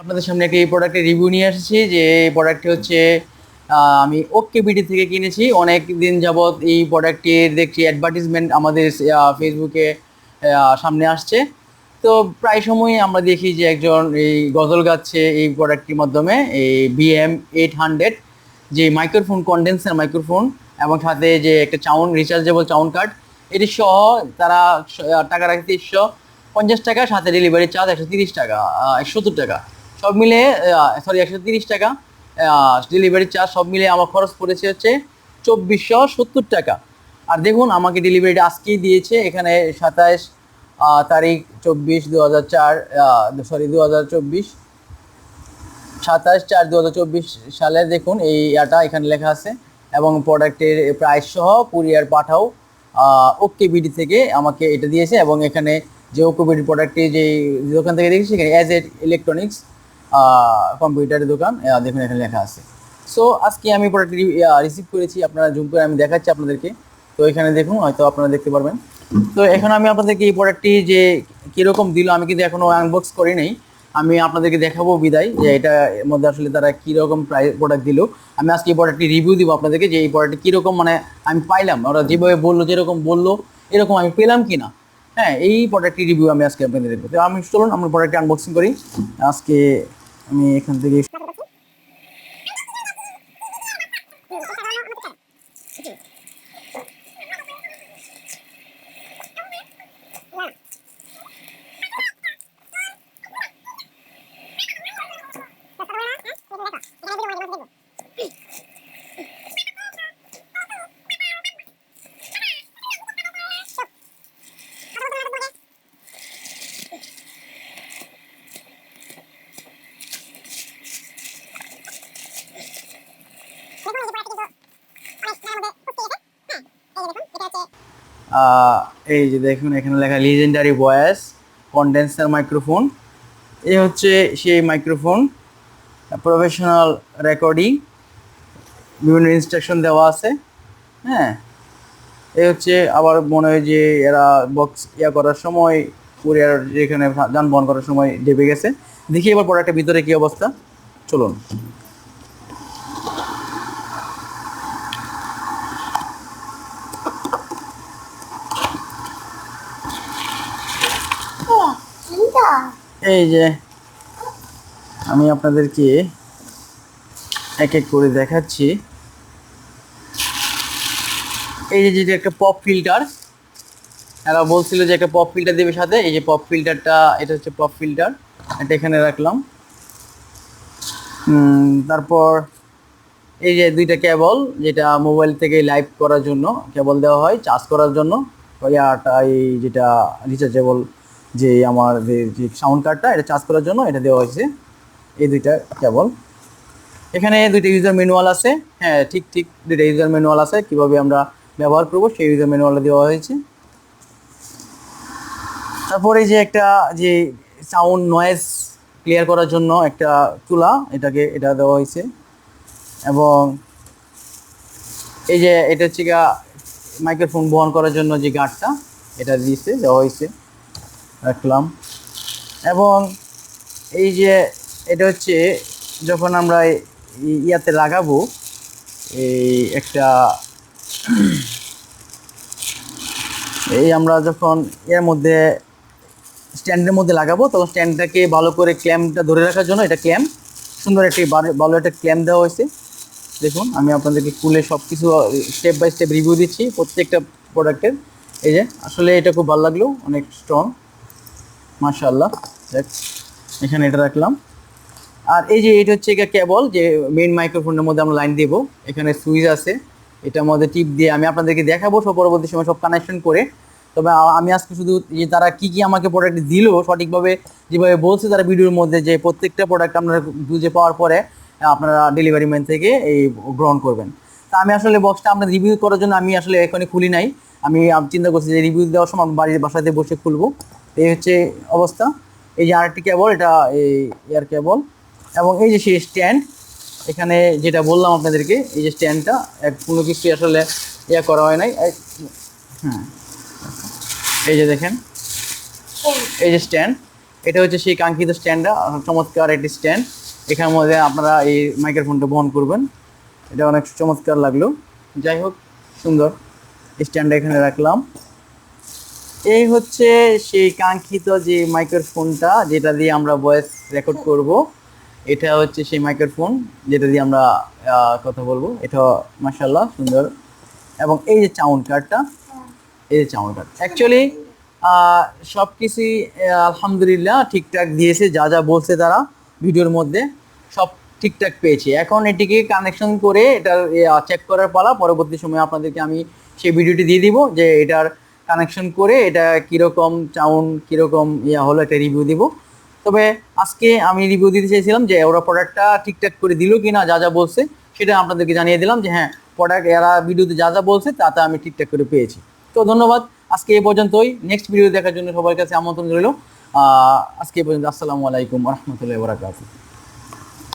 আপনাদের সামনে একটা এই প্রোডাক্টের রিভিউ নিয়ে এসেছি, যে প্রোডাক্টটি হচ্ছে আমি ওকে বিডি থেকে কিনেছি। অনেক দিন যাবৎ এই প্রোডাক্টটির দেখছি অ্যাডভার্টিজমেন্ট আমাদের ফেসবুকে সামনে আসছে। তো প্রায় সময়ই আমরা দেখি যে একজন এই গজল গাচ্ছে এই প্রোডাক্টটির মাধ্যমে, এই বিএম এইট হান্ড্রেড যে মাইক্রোফোন কন্ডেন্সার মাইক্রোফোন এবং সাথে যে একটা চাউন রিচার্জেবল চাউন কার্ড এটি সহ তারা টাকা রাখছে তিনশো পঞ্চাশ টাকা, সাথে ডেলিভারি চার্জ একশো তিরিশ টাকা একশো সত্তর টাকা। সব মিলে সরি একশো তিরিশ টাকা। ডেলিভারি চার্জ সব মিলে আমার খরচ পড়েছে হচ্ছে চব্বিশশো সত্তর টাকা। আর দেখুন, আমাকে ডেলিভারিটা আজকেই দিয়েছে, এখানে সাতাশ তারিখ চব্বিশ দু হাজার চার সরি দু হাজার চব্বিশ। সাতাশ চার দু হাজার চব্বিশ সালে দেখুন, এই ইয়াটা এখানে লেখা আছে। এবং প্রোডাক্টের প্রাইস সহ কুরিয়ার পাঠাও ওকে বিডি থেকে আমাকে এটা দিয়েছে। এবং এখানে যে ওকে বিডি প্রোডাক্টটি যে দোকান থেকে দেখেছি, এখানে অ্যাজ এড ইলেকট্রনিক্স কম্পিউটারের দোকান দেখুন এখানে লেখা আছে। সো আজকে আমি প্রোডাক্টটি রিসিভ করেছি, আপনারা জুম করে আমি দেখাচ্ছি আপনাদেরকে। তো এখানে দেখুন, হয়তো আপনারা দেখতে পারবেন। তো এখন আমি আপনাদেরকে এই প্রোডাক্টটি যে কীরকম দিল, আমি কিন্তু এখনও আনবক্স করি নাই। আমি আপনাদেরকে দেখাবো বিদায়, যে এটা মধ্যে আসলে তারা কীরকম প্রাইস প্রোডাক্ট দিল। আমি আজকে এই প্রোডাক্টটি রিভিউ দিব আপনাদেরকে, যে এই প্রোডাক্টটি কীরকম মানে আমি পাইলাম। ওরা যেভাবে বলল, যেরকম বলল, এরকম আমি পেলাম কি না হ্যাঁ এই প্রোডাক্টটি রিভিউ আমি আজকে আপনাদের দেখব তো আমি চলুন, আমরা প্রোডাক্টটি আনবক্সিং করি। আজকে আমি এখান থেকে এই যে দেখুন, এখানে লেখা লিজেন্ডারি ভয়েস কন্ডেন্সার মাইক্রোফোন এই হচ্ছে সেই মাইক্রোফোন প্রফেশনাল রেকর্ডিং বিভিন্ন ইনস্ট্রাকশন দেওয়া আছে হ্যাঁ? এই হচ্ছে আবার মনে হয় যে এরা বক্স ইয়া করার সময় কুরিয়ার যেখানে যানবাহন করার সময় ডেবে গেছে। দেখি এবার প্রোডাক্টের ভিতরে কী অবস্থা। চলুন। এই যে, আমি আপনাদেরকে এক এক করে দেখাচ্ছি। এই যে, যেটা একটা পপ ফিল্টার এরা বলছিল যে একটা পপ ফিল্টার দেবে সাথে। এই যে পপ ফিল্টারটা এটা হচ্ছে পপ ফিল্টার এটা এখানে রাখলাম। তারপর এই যে দুইটা কেবল যেটা মোবাইল থেকে লাইভ করার জন্য কেবল দেওয়া হয় চার্জ করার জন্য। ওই আরটা এই যেটা রিচার্জেবল যে আমার যে সাউন্ড কার্ডটা এটা চার্জ করার জন্য এটা দেওয়া হয়েছে। এই দুইটা কেবল। এখানে দুইটা ইউজার ম্যানুয়াল আছে। হ্যাঁ ঠিক ঠিক দুইটা ইউজার ম্যানুয়াল আছে। কীভাবে আমরা ব্যবহার করব, সেই ইউজার ম্যানুয়ালটা দেওয়া হয়েছে। তারপরে যে একটা যে সাউন্ড নয়েজ ক্লিয়ার করার জন্য একটা চুলা, এটাকে, এটা দেওয়া হয়েছে। এবং এই যে এটা হচ্ছে মাইক্রোফোন বহন করার জন্য যে গার্ডটা এটা দিয়েছে, দেওয়া হয়েছে। রাখলাম। এবং এই যে এটা হচ্ছে যখন আমরা ইয়াতে লাগাবো, এই একটা এই আমরা যখন এর মধ্যে স্ট্যান্ডের মধ্যে লাগাবো, তখন স্ট্যান্ডটাকে ভালো করে ক্ল্যাম্পটা ধরে রাখার জন্য এটা ক্ল্যাম্প, সুন্দর একটি ভালো একটা ক্ল্যাম্প দেওয়া হয়েছে। দেখুন, আমি আপনাদেরকে খুলে সব কিছু স্টেপ বাই স্টেপ রিভিউ দিচ্ছি প্রত্যেকটা প্রোডাক্টের এই যে, আসলে এটা খুব ভালো লাগল, অনেক স্ট্রং মাশাআল্লাহ। দেখ, এখানে এটা রাখলাম। আর এই যে এটা হচ্ছে গিয়ে কেবল, যে মেইন মাইক্রোফোনের মধ্যে আমরা লাইন দেবো। এখানে সুইচ আছে। এটার মধ্যে টিপ দিয়ে আমি আপনাদেরকে দেখাবো, সব পরবর্তী সময় সব কানেকশন করে। তবে আমি আজকে শুধু যে তারা কি কি আমাকে প্রোডাক্ট দিল, সঠিকভাবে যেভাবে বলছে তারা ভিডিওর মধ্যে যে প্রত্যেকটা প্রোডাক্ট আপনারা বুঝে পাওয়ার পরে আপনারা ডেলিভারি ম্যান থেকে এই গ্রহণ করবেন। তা আমি আসলে বক্সটা আমরা রিভিউ করার জন্য আমি আসলে এখনই খুলি নাই। আমি চিন্তা করছি যে রিভিউ দেওয়ার সময় বাড়ির বাসাতে বসে খুলবো। এই হচ্ছে অবস্থা। এই যে আরেকটি কেবল এটা এই এয়ার কেবল এবং এই যে সেই স্ট্যান্ড এখানে যেটা বললাম আপনাদেরকে, এই যে স্ট্যান্ডটা এক কোনো কিছু আসলে ইয়ে করা হয় নাই। হ্যাঁ এই যে দেখেন। এই যে স্ট্যান্ড এটা হচ্ছে সেই কাঙ্ক্ষিত স্ট্যান্ডটা চমৎকার একটি স্ট্যান্ড এখানের মধ্যে আপনারা এই মাইক্রোফোনটা বহন করবেন। এটা অনেক চমৎকার লাগল। যাই হোক, সুন্দর। স্ট্যান্ডটা এখানে রাখলাম। এই হচ্ছে সেই কাঙ্ক্ষিত যে মাইক্রোফোনটা যেটা দিয়ে আমরা ভয়েস রেকর্ড করব। এটা হচ্ছে সেই মাইক্রোফোন যেটা দিয়ে আমরা কথা বলব। এটা মাসাল্লাহ সুন্দর। এবং এই যে চাউন্ড কার্ডটা এই যে সাউন্ড কার্ড অ্যাকচুয়ালি সব কিছুই আলহামদুলিল্লাহ ঠিকঠাক দিয়েছে। যা যা বলছে তারা ভিডিওর মধ্যে, সব ঠিকঠাক পেয়েছি। এখন এটিকে কানেকশন করে এটার চেক করার পালা। পরবর্তী সময়ে আপনাদেরকে আমি সেই ভিডিওটি দিয়ে দিব যে এটার কানেকশন করে এটা কীরকম চাউন কীরকম ইয়া হলো একটা রিভিউ দিব। তবে আজকে আমি রিভিউ দিতে চাইছিলাম যে ওরা প্রোডাক্টটা ঠিকঠাক করে দিল কি না যা যা বলছে, সেটা আপনাদেরকে জানিয়ে দিলাম যে হ্যাঁ প্রোডাক্ট এরা ভিডিওতে যা যা বলছে, তাতে আমি ঠিকঠাক করে পেয়েছি। তো ধন্যবাদ, আজকে এই পর্যন্তই। নেক্সট ভিডিও দেখার জন্য সবার কাছে আমন্ত্রণ রইল। আজকে এই পর্যন্ত, আসসালামু আলাইকুম রহমতুল্লাহ বরাকাতুহ।